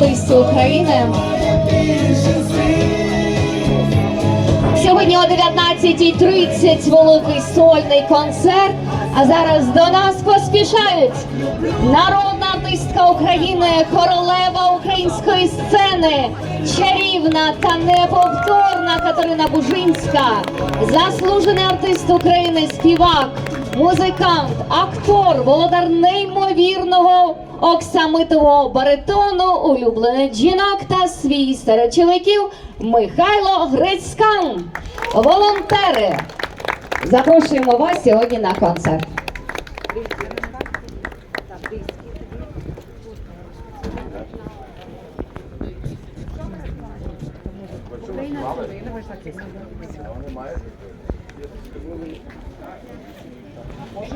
артистів України. Сьогодні о 19.30 великий сольний концерт. А зараз до нас поспішають народна артистка України, королева української сцени, чарівна та неповторна Катерина Бужинська, заслужений артист України, співак, музикант, актор, володар неймовірного оксамитового баритону, улюблений жінок та свій серед чоловіків Михайло Грицькан. Волонтери. Запрошуємо вас сьогодні на концерт.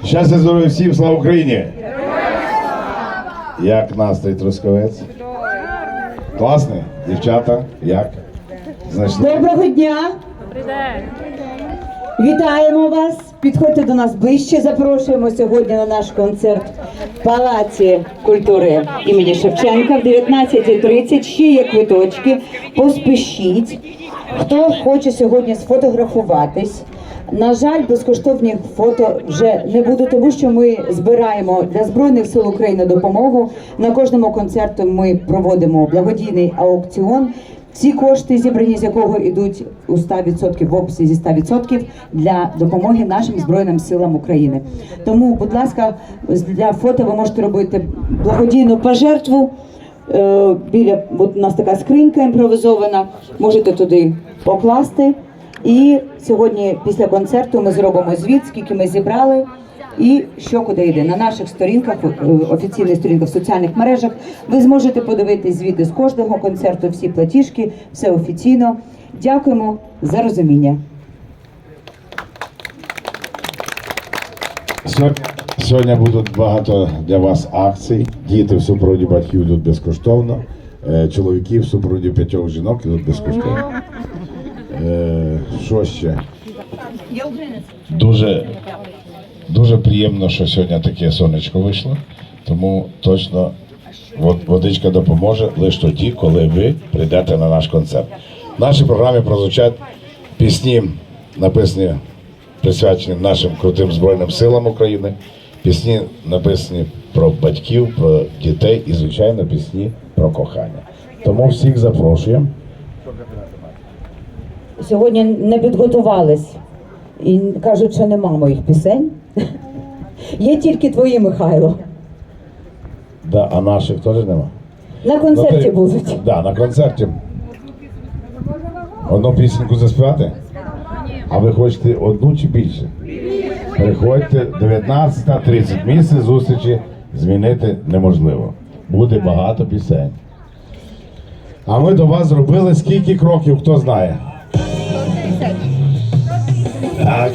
Щастя, здоров'я всім, слава Україні! Як настрій Трускавець? Класний? Дівчата, як? Знайшли? Доброго дня! Вітаємо вас! Підходьте до нас ближче. Запрошуємо сьогодні на наш концерт в Палаці культури імені Шевченка в 19.30. Ще є квиточки. Поспішіть. Хто хоче сьогодні сфотографуватись? На жаль, безкоштовні фото вже не буде, тому що ми збираємо для збройних сил України допомогу. На кожному концерту ми проводимо благодійний аукціон. Всі кошти, зібрані з якого йдуть у 100% в обсязі 100% для допомоги нашим збройним силам України. Тому, будь ласка, для фото ви можете робити благодійну пожертву. Е, Біля от у нас така скринька імпровізована. Можете туди покласти. І сьогодні, після концерту, ми зробимо звіт, скільки ми зібрали. І що куди йде на наших сторінках, е, офіційних сторінках в соціальних мережах, ви зможете подивитись звіти з кожного концерту, всі платіжки, все офіційно. Дякуємо за розуміння. Сьогодні, будуть багато для вас акцій. Діти в супроводі батьків йдуть безкоштовно. Е, Чоловіки в супроводі п'ятьох жінок йдуть безкоштовно. Е, Що ще? Дуже, дуже приємно, що сьогодні таке сонечко вийшло, тому точно водичка допоможе лише тоді, коли ви прийдете на наш концерт. В нашій програмі прозвучать пісні, написані, присвячені нашим крутим Збройним силам України, пісні написані про батьків, про дітей і, звичайно, пісні про кохання. Тому всіх запрошуємо. Сьогодні не підготувались і кажуть, що нема моїх пісень. Є тільки твої, Михайло. Да, а наших теж нема. На Ну, концерті ти- будуть. Да, на концерті. Одну пісеньку заспівати? А ви хочете одну чи більше? Приходьте 19.30. Місце зустрічі змінити неможливо. Буде багато пісень. А ми до вас зробили скільки кроків, хто знає? Так.